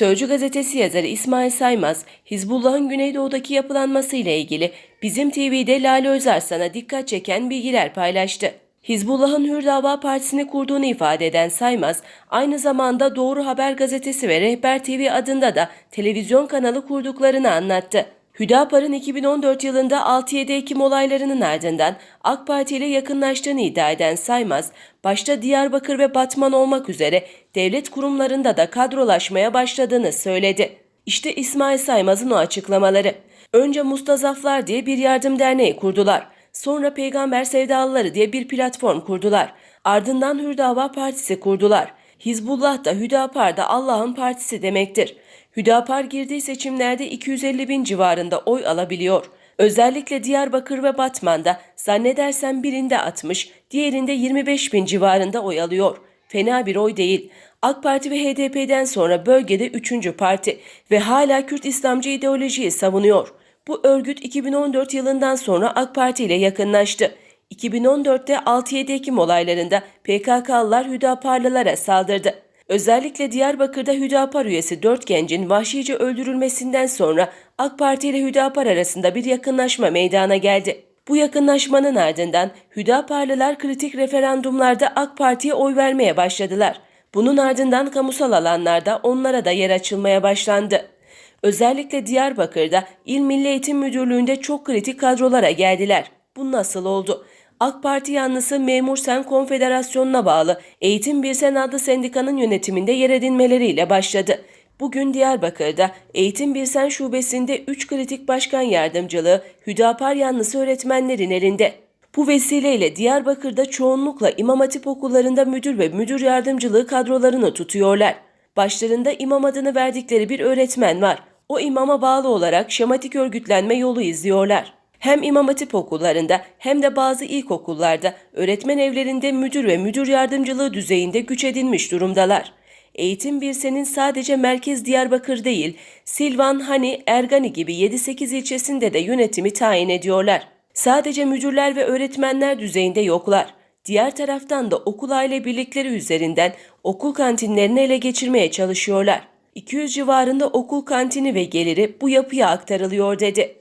Sözcü gazetesi yazarı İsmail Saymaz, Hizbullah'ın Güneydoğu'daki yapılanması ile ilgili Bizim TV'de Lale Özarslan'a dikkat çeken bilgiler paylaştı. Hizbullah'ın Hür Dava Partisi'ni kurduğunu ifade eden Saymaz, aynı zamanda Doğru Haber Gazetesi ve Rehber TV adında da televizyon kanalı kurduklarını anlattı. Hüdapar'ın 2014 yılında 6-7 Ekim olaylarının ardından AK Parti ile yakınlaştığını iddia eden Saymaz, başta Diyarbakır ve Batman olmak üzere devlet kurumlarında da kadrolaşmaya başladığını söyledi. İşte İsmail Saymaz'ın o açıklamaları. Önce Mustazaflar diye bir yardım derneği kurdular. Sonra Peygamber Sevdalıları diye bir platform kurdular. Ardından Hürdava Partisi kurdular. Hizbullah da Hüdapar da Allah'ın partisi demektir. Hüdapar girdiği seçimlerde 250 bin civarında oy alabiliyor. Özellikle Diyarbakır ve Batman'da zannedersem birinde 60, diğerinde 25 bin civarında oy alıyor. Fena bir oy değil. AK Parti ve HDP'den sonra bölgede üçüncü parti ve hala Kürt İslamcı ideolojiyi savunuyor. Bu örgüt 2014 yılından sonra AK Parti ile yakınlaştı. 2014'te 6-7 Ekim olaylarında PKK'lılar Hüdaparlılara saldırdı. Özellikle Diyarbakır'da Hüdapar üyesi 4 gencin vahşice öldürülmesinden sonra AK Parti ile Hüdapar arasında bir yakınlaşma meydana geldi. Bu yakınlaşmanın ardından Hüdaparlılar kritik referandumlarda AK Parti'ye oy vermeye başladılar. Bunun ardından kamusal alanlarda onlara da yer açılmaya başlandı. Özellikle Diyarbakır'da İl Milli Eğitim Müdürlüğü'nde çok kritik kadrolara geldiler. Bu nasıl oldu? AK Parti yanlısı Memur Sen Konfederasyonu'na bağlı Eğitim Birsen adlı sendikanın yönetiminde yer edinmeleriyle başladı. Bugün Diyarbakır'da Eğitim Birsen Şubesi'nde 3 kritik başkan yardımcılığı Hüdapar yanlısı öğretmenlerin elinde. Bu vesileyle Diyarbakır'da çoğunlukla İmam Hatip okullarında müdür ve müdür yardımcılığı kadrolarını tutuyorlar. Başlarında imam adını verdikleri bir öğretmen var. O imama bağlı olarak şematik örgütlenme yolu izliyorlar. Hem İmam Hatip okullarında hem de bazı ilkokullarda öğretmen evlerinde müdür ve müdür yardımcılığı düzeyinde güç edinmiş durumdalar. Eğitim Birsen'in sadece merkez Diyarbakır değil, Silvan, Hani, Ergani gibi 7-8 ilçesinde de yönetimi tayin ediyorlar. Sadece müdürler ve öğretmenler düzeyinde yoklar. Diğer taraftan da okul aile birlikleri üzerinden okul kantinlerini ele geçirmeye çalışıyorlar. 200 civarında okul kantini ve geliri bu yapıya aktarılıyor dedi.